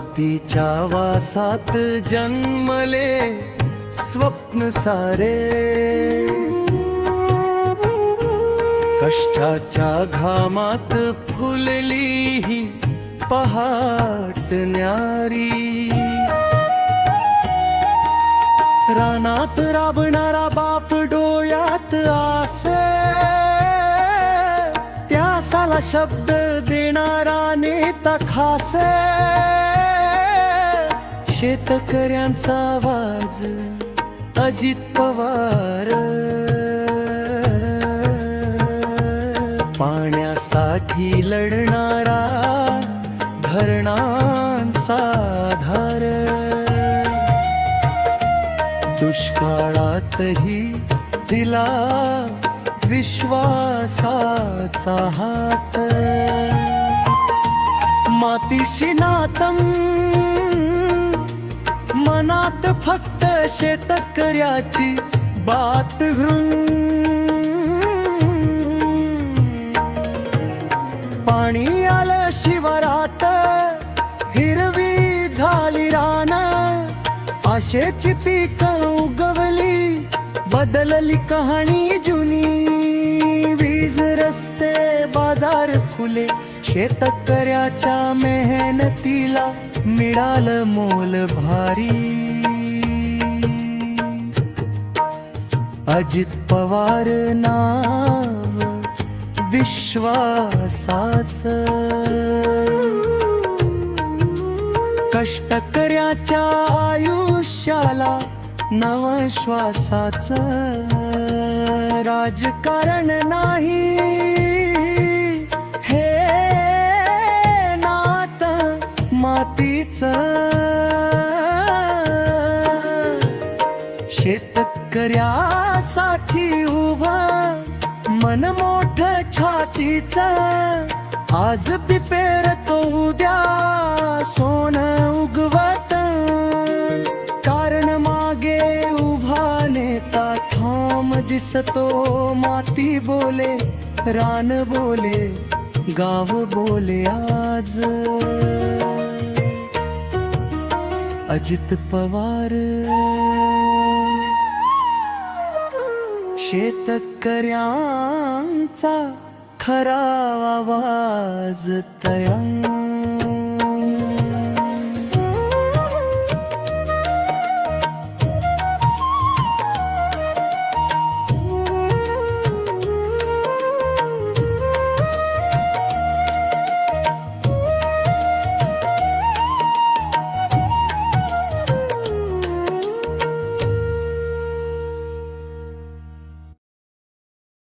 प्रवासात जन्मले स्वप्न सारे. कष्टाच्या घामात फुलली ही पहाट न्यारी. रानात राबणारा बाप डोळ्यात आसे. त्यासाला शब्द देणारा नेता खासे. शेतकऱ्यांचा आवाज अजित पवार. पाण्यासाठी लढणारा धरणांचा धार दुष्काळातही दिला विश्वासाचा हात. मातीशी नातम मनात फक्त शेतकऱ्याची बात पाणी आलं शिवरात हिरवी झाली रान. आशेची पीक उगवली बदलली कहाणी जुनी. वीज रस्ते बाजार फुले शेतकऱ्याच्या मेहनतीला मिळालं मोल भारी. अजित पवार नाव विश्वासाच. कष्टकऱ्याच्या आयुष्याला नव श्वासाच राजकारण नाही. मातीच शेतकऱ्यासाठी उभा मन मोठ छातीच. आज पिपेर तो उद्या सोन उगवत. कारण मागे उभा नेता ठाम दिसतो माती बोले रान बोले गाव बोले आज. अजित पवार। शेतकऱ्यांचा खरा आवाज तया